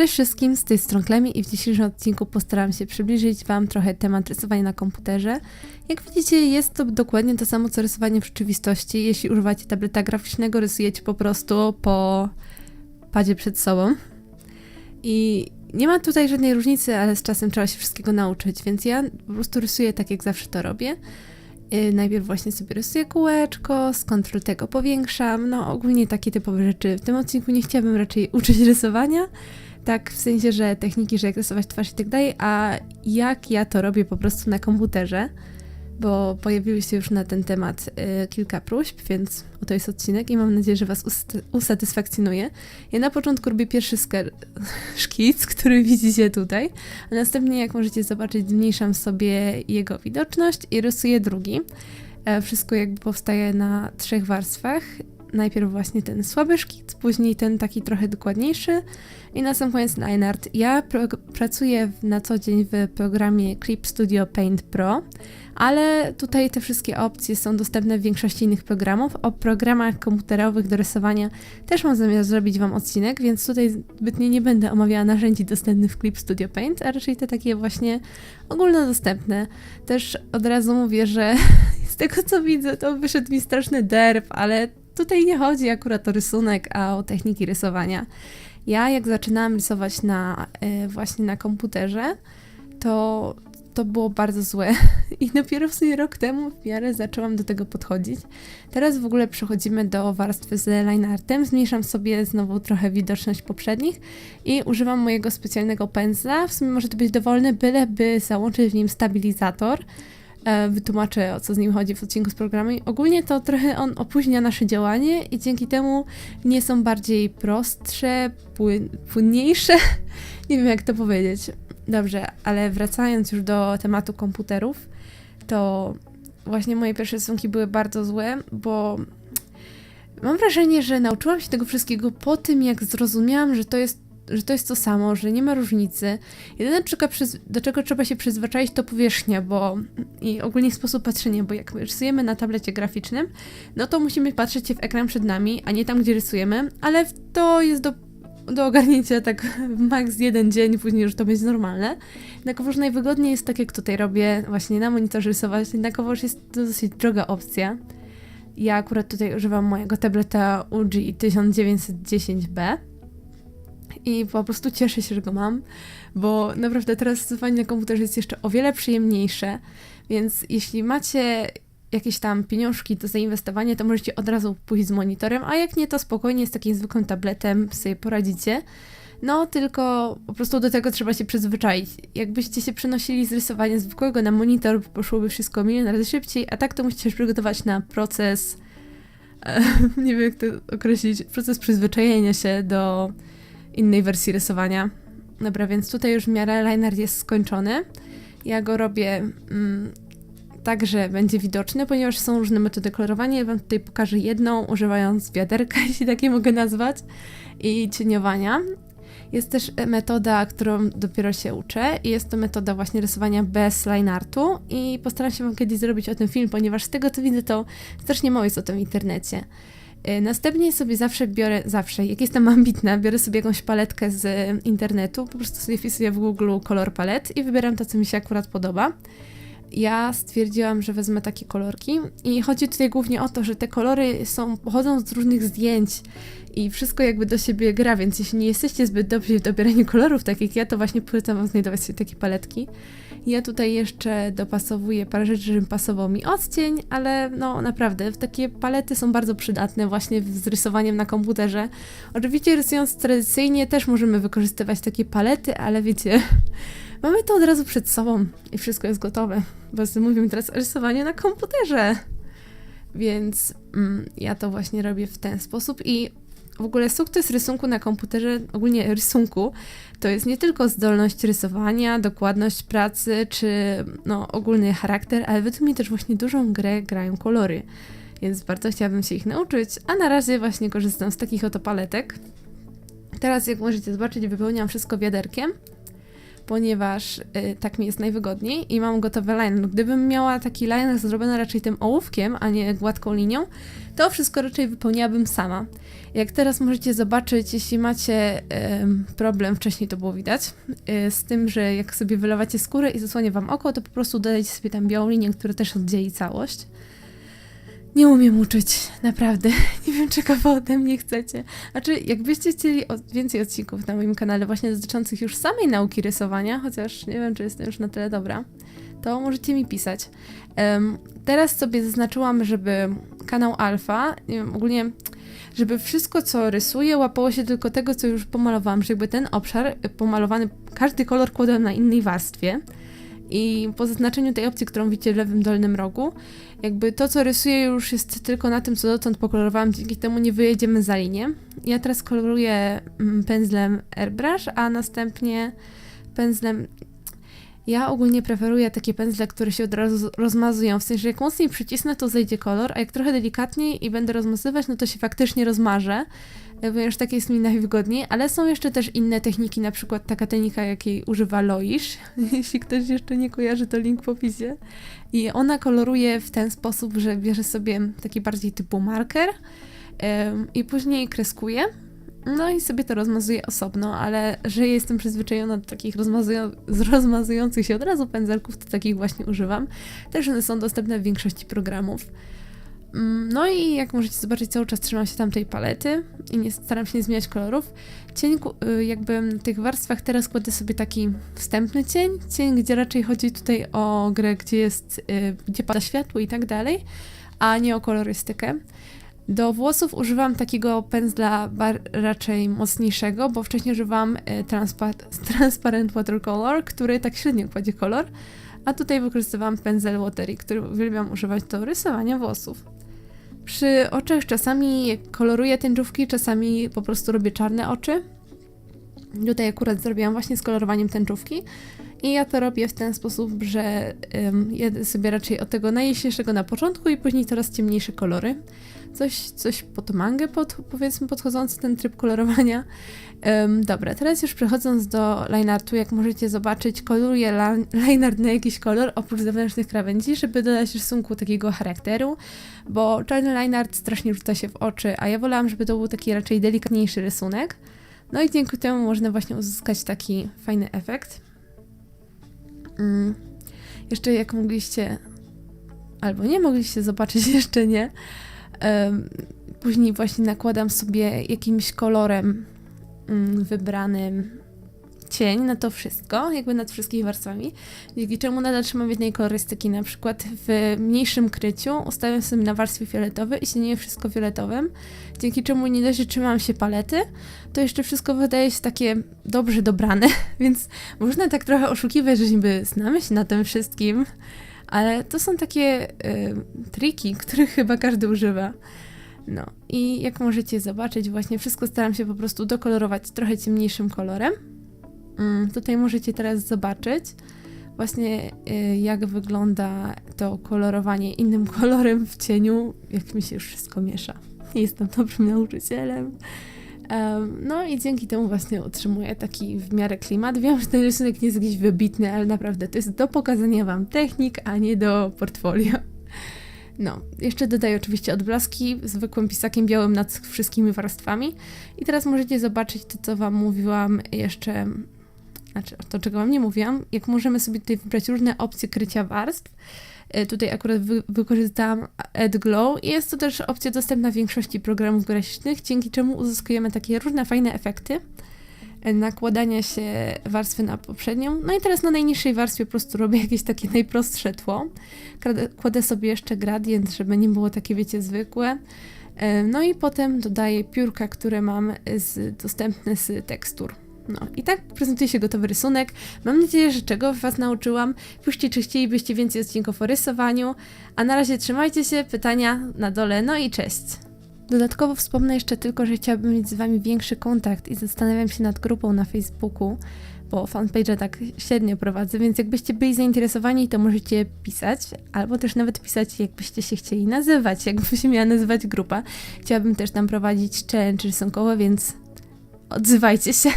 Cześć wszystkim, z tej strony i w dzisiejszym odcinku postaram się przybliżyć Wam trochę temat rysowania na komputerze. Jak widzicie, jest to dokładnie to samo co rysowanie w rzeczywistości. Jeśli używacie tableta graficznego, rysujecie po prostu po padzie przed sobą. I nie ma tutaj żadnej różnicy, ale z czasem trzeba się wszystkiego nauczyć, więc ja po prostu rysuję tak, jak zawsze to robię. Yy, najpierw właśnie sobie rysuję kółeczko, z kontrol tego powiększam, no ogólnie takie typowe rzeczy. W tym odcinku nie chciałabym raczej uczyć rysowania, tak w sensie, że techniki, że jak rysować twarz i tak dalej, a jak ja to robię po prostu na komputerze, bo pojawiły się już na ten temat y, kilka próśb, więc oto jest odcinek i mam nadzieję, że Was ust- usatysfakcjonuje. Ja na początku robię pierwszy sker- szkic, który widzicie tutaj, a następnie, jak możecie zobaczyć, zmniejszam sobie jego widoczność i rysuję drugi. E, Wszystko jakby powstaje na trzech warstwach. Najpierw właśnie ten słaby szkic, później ten taki trochę dokładniejszy i na sam koniec line art. Ja pracuję na co dzień w programie Clip Studio Paint Pro, ale tutaj te wszystkie opcje są dostępne w większości innych programów. O programach komputerowych do rysowania też mam zamiar zrobić Wam odcinek, więc tutaj zbytnio nie będę omawiała narzędzi dostępnych w Clip Studio Paint, a raczej te takie właśnie ogólnodostępne. Też od razu mówię, że z tego co widzę, to wyszedł mi straszny derb, ale tutaj nie chodzi akurat o rysunek, a o techniki rysowania. Ja jak zaczynałam rysować na, y, właśnie na komputerze, to to było bardzo złe i dopiero w sumie rok temu w miarę zaczęłam do tego podchodzić. Teraz w ogóle przechodzimy do warstwy z line artem, zmniejszam sobie znowu trochę widoczność poprzednich i używam mojego specjalnego pędzla. W sumie może to być dowolny, byleby załączyć w nim stabilizator. E, Wytłumaczę o co z nim chodzi w odcinku z programem. Ogólnie to trochę on opóźnia nasze działanie i dzięki temu nie są bardziej prostsze, płyn- płynniejsze. nie wiem jak to powiedzieć. Dobrze, ale wracając już do tematu komputerów, to właśnie moje pierwsze rysunki były bardzo złe, bo mam wrażenie, że nauczyłam się tego wszystkiego po tym, jak zrozumiałam, że to jest, że to, jest to samo, że nie ma różnicy. Jedyne, do czego trzeba się przyzwyczaić, to powierzchnia, bo i ogólnie sposób patrzenia, bo jak rysujemy na tablecie graficznym, no to musimy patrzeć się w ekran przed nami, a nie tam, gdzie rysujemy, ale to jest do do ogarnięcia tak max jeden dzień, później już to będzie normalne. Jednakowoż najwygodniej jest tak, jak tutaj robię, właśnie na monitorze rysować. Jednakowoż jest to dosyć droga opcja. Ja akurat tutaj używam mojego tableta UGI 1910B i po prostu cieszę się, że go mam, bo naprawdę teraz rysowanie na komputerze jest jeszcze o wiele przyjemniejsze, więc jeśli macie jakieś tam pieniążki do zainwestowania, to możecie od razu pójść z monitorem, a jak nie, to spokojnie z takim zwykłym tabletem sobie poradzicie. No, tylko po prostu do tego trzeba się przyzwyczaić. Jakbyście się przenosili z rysowania zwykłego na monitor, poszłoby wszystko milion razy szybciej, a tak to musicie się przygotować na proces, nie wiem jak to określić, proces przyzwyczajenia się do innej wersji rysowania. Dobra, więc tutaj już w miarę line art jest skończony. Ja go robię mm, tak, że będzie widoczny, ponieważ są różne metody kolorowania. Ja Wam tutaj pokażę jedną, używając wiaderka, jeśli takie mogę nazwać, i cieniowania. Jest też metoda, którą dopiero się uczę i jest to metoda właśnie rysowania bez line artu i postaram się Wam kiedyś zrobić o tym film, ponieważ z tego co widzę to strasznie mało jest o tym w internecie. E, Następnie sobie zawsze biorę, zawsze, jak jestem ambitna, biorę sobie jakąś paletkę z internetu, po prostu sobie wpisuję w Google kolor palet i wybieram to, co mi się akurat podoba ja stwierdziłam, że wezmę takie kolorki i chodzi tutaj głównie o to, że te kolory są, pochodzą z różnych zdjęć i wszystko jakby do siebie gra, więc jeśli nie jesteście zbyt dobrzy w dobieraniu kolorów, tak jak ja, to właśnie polecam wam znajdować sobie takie paletki. Ja tutaj jeszcze dopasowuję parę rzeczy, żeby pasował mi odcień, ale no naprawdę, takie palety są bardzo przydatne właśnie z rysowaniem na komputerze. Oczywiście rysując tradycyjnie też możemy wykorzystywać takie palety, ale wiecie, mamy to od razu przed sobą i wszystko jest gotowe. Bo mówimy teraz o rysowaniu na komputerze. Więc mm, ja to właśnie robię w ten sposób i w ogóle sukces rysunku na komputerze, ogólnie rysunku, to jest nie tylko zdolność rysowania, dokładność pracy, czy no, ogólny charakter, ale według mnie też właśnie dużą grę grają kolory. Więc bardzo chciałabym się ich nauczyć, a na razie właśnie korzystam z takich oto paletek. Teraz, jak możecie zobaczyć, wypełniam wszystko wiaderkiem. Ponieważ y, tak mi jest najwygodniej i mam gotowy liner. Gdybym miała taki liner zrobiony raczej tym ołówkiem, a nie gładką linią, to wszystko raczej wypełniałabym sama. Jak teraz możecie zobaczyć, jeśli macie em, problem, wcześniej to było widać, y, z tym, że jak sobie wylewacie skórę i zasłania wam oko, to po prostu dodajcie sobie tam białą linię, która też oddzieli całość. Nie umiem uczyć, naprawdę. Nie wiem, czego ode mnie chcecie. Znaczy, jakbyście chcieli więcej odcinków na moim kanale właśnie dotyczących już samej nauki rysowania, chociaż nie wiem, czy jestem już na tyle dobra, to możecie mi pisać. Em, teraz sobie zaznaczyłam, żeby kanał Alfa, nie wiem, ogólnie, żeby wszystko, co rysuję, łapało się tylko tego, co już pomalowałam, że jakby ten obszar y, pomalowany, każdy kolor kładłem na innej warstwie. I po zaznaczeniu tej opcji, którą widzicie w lewym dolnym rogu, jakby to, co rysuję, już jest tylko na tym, co dotąd pokolorowałam, dzięki temu nie wyjedziemy za linię. Ja teraz koloruję mm, pędzlem airbrush, a następnie pędzlem. Ja ogólnie preferuję takie pędzle, które się od razu rozmazują. W sensie, jak mocniej przycisnę, to zejdzie kolor, a jak trochę delikatniej i będę rozmazywać, no to się faktycznie rozmarzę, e, ponieważ tak jest mi najwygodniej. Ale są jeszcze też inne techniki, na przykład taka technika, jakiej używa Loish. Jeśli ktoś jeszcze nie kojarzy, to link w opisie. I ona koloruje w ten sposób, że bierze sobie taki bardziej typu marker i później kreskuje. No i sobie to rozmazuje osobno, ale że jestem przyzwyczajona do takich rozmazują- rozmazujących się od razu pędzelków, to takich właśnie używam. Też one są dostępne w większości programów. Mm, No i jak możecie zobaczyć, cały czas trzymam się tamtej palety i nie staram się nie zmieniać kolorów. Cień, y, jakby w tych warstwach teraz kładę sobie taki wstępny cień, cień, gdzie raczej chodzi tutaj o grę, gdzie jest, y, gdzie pada światło i tak dalej, a nie o kolorystykę. Do włosów używam takiego pędzla bar- raczej mocniejszego, bo wcześniej używam y, transpa- Transparent Watercolor, który tak średnio kładzie kolor, a tutaj wykorzystywałam pędzel Watery, który uwielbiam używać do rysowania włosów. Przy oczach czasami koloruję tęczówki, czasami po prostu robię czarne oczy. Tutaj akurat zrobiłam właśnie z kolorowaniem tęczówki i ja to robię w ten sposób, że um, jedę sobie raczej od tego najjaśniejszego na początku i później coraz ciemniejsze kolory. Coś, coś pod mangę, pod, powiedzmy podchodzący ten tryb kolorowania. Em, dobra, teraz już przechodząc do lineartu, jak możecie zobaczyć, koluruję la- lineart na jakiś kolor oprócz zewnętrznych krawędzi, żeby dodać rysunku takiego charakteru, bo czarny lineart strasznie rzuca się w oczy, a ja wolałam, żeby to był taki raczej delikatniejszy rysunek. No i dzięki temu można właśnie uzyskać taki fajny efekt. Mm. Jeszcze jak mogliście, albo nie mogliście zobaczyć, jeszcze nie, później właśnie nakładam sobie jakimś kolorem mm, wybranym cień na to wszystko, jakby nad wszystkimi warstwami, dzięki czemu nadal trzymam jednej kolorystyki. Na przykład w mniejszym kryciu ustawiam sobie na warstwie fioletowej i cieniuję wszystko fioletowym, dzięki czemu nie dość, że trzymam się palety, to jeszcze wszystko wydaje się takie dobrze dobrane, więc można tak trochę oszukiwać, że niby znamy się na tym wszystkim, ale to są takie y, triki, których chyba każdy używa. No i jak możecie zobaczyć, właśnie wszystko staram się po prostu dokolorować trochę ciemniejszym kolorem. Mm, tutaj możecie teraz zobaczyć właśnie y, jak wygląda to kolorowanie innym kolorem w cieniu, jak mi się już wszystko miesza. Nie jestem dobrym nauczycielem. No i dzięki temu właśnie utrzymuję taki w miarę klimat. Wiem, że ten rysunek nie jest jakiś wybitny, ale naprawdę to jest do pokazania wam technik, a nie do portfolio. No, jeszcze dodaję oczywiście odblaski zwykłym pisakiem białym nad wszystkimi warstwami. I teraz możecie zobaczyć to, co wam mówiłam jeszcze, znaczy to, czego wam nie mówiłam, jak możemy sobie tutaj wybrać różne opcje krycia warstw. E, Tutaj akurat wy, wykorzystałam Add Glow i jest to też opcja dostępna w większości programów graficznych, dzięki czemu uzyskujemy takie różne fajne efekty e, nakładania się warstwy na poprzednią. No i teraz na najniższej warstwie po prostu robię jakieś takie najprostsze tło. Kładę sobie jeszcze gradient, żeby nie było takie, wiecie, zwykłe. E, No i potem dodaję piórka, które mam z, dostępne z tekstur. No i tak prezentuje się gotowy rysunek. Mam nadzieję, że czego Was nauczyłam. Piszcie, czy chcielibyście więcej odcinków o rysowaniu. A na razie trzymajcie się, pytania na dole, no i cześć! Dodatkowo wspomnę jeszcze tylko, że chciałabym mieć z Wami większy kontakt i zastanawiam się nad grupą na Facebooku, bo fanpage'a tak średnio prowadzę, więc jakbyście byli zainteresowani, to możecie pisać, albo też nawet pisać, jakbyście się chcieli nazywać, jakby się miała nazywać grupa. Chciałabym też tam prowadzić challenge rysunkowe, więc odzywajcie się.